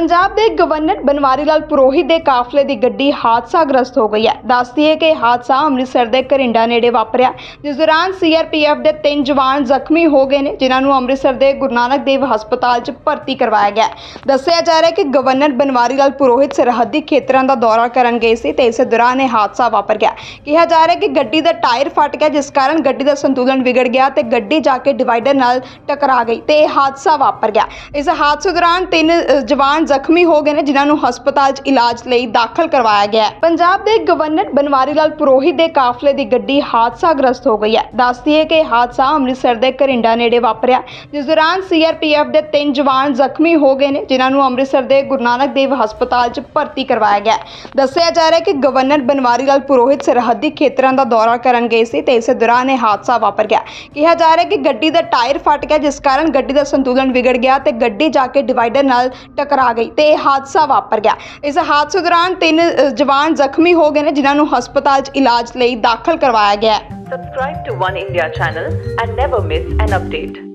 ਪੰਜਾਬ ਦੇ ਗਵਰਨਰ ਬਨਵਾਰੀ ਲਾਲ ਪੁਰੋਹਿਤ ਦੇ ਕਾਫਲੇ ਦੀ ਗੱਡੀ ਹਾਦਸਾਗ੍ਰਸਤ ਹੋ ਗਈ ਹੈ। ਦੱਸਦੀ ਹੈ ਕਿ ਇਹ ਹਾਦਸਾ ਅੰਮ੍ਰਿਤਸਰ ਦੇ ਘਰਿੰਡਾ ਨੇੜੇ ਵਾਪਰਿਆ, ਜਿਸ ਦੌਰਾਨ ਸੀਆਰਪੀਐਫ ਦੇ ਤਿੰਨ ਜਵਾਨ ਜ਼ਖਮੀ ਹੋ ਗਏ ਨੇ, ਜਿਨ੍ਹਾਂ ਨੂੰ ਅੰਮ੍ਰਿਤਸਰ ਦੇ ਗੁਰੂ ਨਾਨਕ ਦੇਵ ਹਸਪਤਾਲ 'ਚ ਭਰਤੀ ਕਰਵਾਇਆ ਗਿਆ ਦੱਸਿਆ ਜਾ ਰਿਹਾ ਹੈ ਕਿ ਗਵਰਨਰ ਬਨਵਾਰੀ ਲਾਲ ਪੁਰੋਹਿਤ ਸਰਹੱਦੀ ਖੇਤਰਾਂ ਦਾ ਦੌਰਾ ਕਰਨ ਗਏ ਸੀ ਤੇ ਇਸੇ ਦੌਰਾਨ ਇਹ ਹਾਦਸਾ ਵਾਪਰ ਗਿਆ। ਕਿਹਾ ਜਾ ਰਿਹਾ ਹੈ ਕਿ ਗੱਡੀ ਦਾ ਟਾਇਰ ਫਟ ਗਿਆ, ਜਿਸ ਕਾਰਨ ਗੱਡੀ ਦਾ ਸੰਤੁਲਨ ਵਿਗੜ ਗਿਆ ਤੇ ਗੱਡੀ ਜਾ ਕੇ ਡਿਵਾਈਡਰ ਨਾਲ ਟਕਰਾ ਗਈ ਤੇ ਇਹ ਹਾਦਸਾ ਵਾਪਰ ਗਿਆ। ਇਸ ਹਾਦਸੇ ਦੌਰਾਨ ਤਿੰਨ ਜਵਾਨ ਜ਼ਖਮੀ ਹੋ ਗਏ ਨੇ, ਜਿਨ੍ਹਾਂ ਨੂੰ ਹਸਪਤਾਲ 'ਚ ਇਲਾਜ ਲਈ ਦਾਖਲ ਕਰਵਾਇਆ ਗਿਆ ਹੈ। ਪੰਜਾਬ ਦੇ ਗਵਰਨਰ ਬਨਵਾਰੀ ਲਾਲ ਪੁਰੋਹਿਤ ਦੇ ਕਾਫਲੇ ਦੀ ਗੱਡੀ ਹਾਦਸਾਗ੍ਰਸਤ ਹੋ ਗਈ ਹੈ। ਦੱਸਦੀ ਹੈ ਕਿ ਇਹ ਹਾਦਸਾ ਅੰਮ੍ਰਿਤਸਰ ਦੇ ਘਰਿੰਡਾ ਨੇੜੇ ਵਾਪਰਿਆ, ਜਿਸ ਦੌਰਾਨ ਸੀਆਰਪੀਐਫ ਦੇ ਤਿੰਨ ਜਵਾਨ ਜ਼ਖਮੀ ਹੋ ਗਏ ਨੇ, ਜਿਨ੍ਹਾਂ ਨੂੰ ਅੰਮ੍ਰਿਤਸਰ ਦੇ ਗੁਰੂ ਨਾਨਕ ਦੇਵ ਹਸਪਤਾਲ 'ਚ ਭਰਤੀ ਕਰਵਾਇਆ ਗਿਆ ਦੱਸਿਆ ਜਾ ਰਿਹਾ ਹੈ ਕਿ ਗਵਰਨਰ ਬਨਵਾਰੀ ਲਾਲ ਪੁਰੋਹਿਤ ਸਰਹੱਦੀ ਖੇਤਰਾਂ ਦਾ ਦੌਰਾ ਕਰਨ ਗਏ ਸੀ ਤੇ ਇਸੇ ਦੌਰਾਨ ਇਹ ਹਾਦਸਾ ਵਾਪਰ ਗਿਆ। ਕਿਹਾ ਜਾ ਰਿਹਾ ਹੈ ਕਿ ਗੱਡੀ ਦਾ ਟਾਇਰ ਫਟ ਗਿਆ, ਜਿਸ ਕਾਰਨ ਗੱਡੀ ਦਾ ਸੰਤੁਲਨ ਵਿਗੜ ਗਿਆ ਤੇ ਗੱਡੀ ਜਾ ਕੇ ਡਿਵਾਈਡਰ ਨਾਲ ਟਕਰਾ ਗਈ ਤੇ ਇਹ ਹਾਦਸਾ ਵਾਪਰ ਗਿਆ ਇਸ ਹਾਦਸੇ ਦੌਰਾਨ ਤਿੰਨ ਜਵਾਨ ਜ਼ਖਮੀ ਹੋ ਗਏ ਨੇ, ਜਿਨ੍ਹਾਂ ਨੂੰ ਹਸਪਤਾਲ 'ਚ ਇਲਾਜ ਲਈ ਦਾਖਲ ਕਰਵਾਇਆ ਗਿਆ ਹੈ Subscribe to One India channel and never miss an update.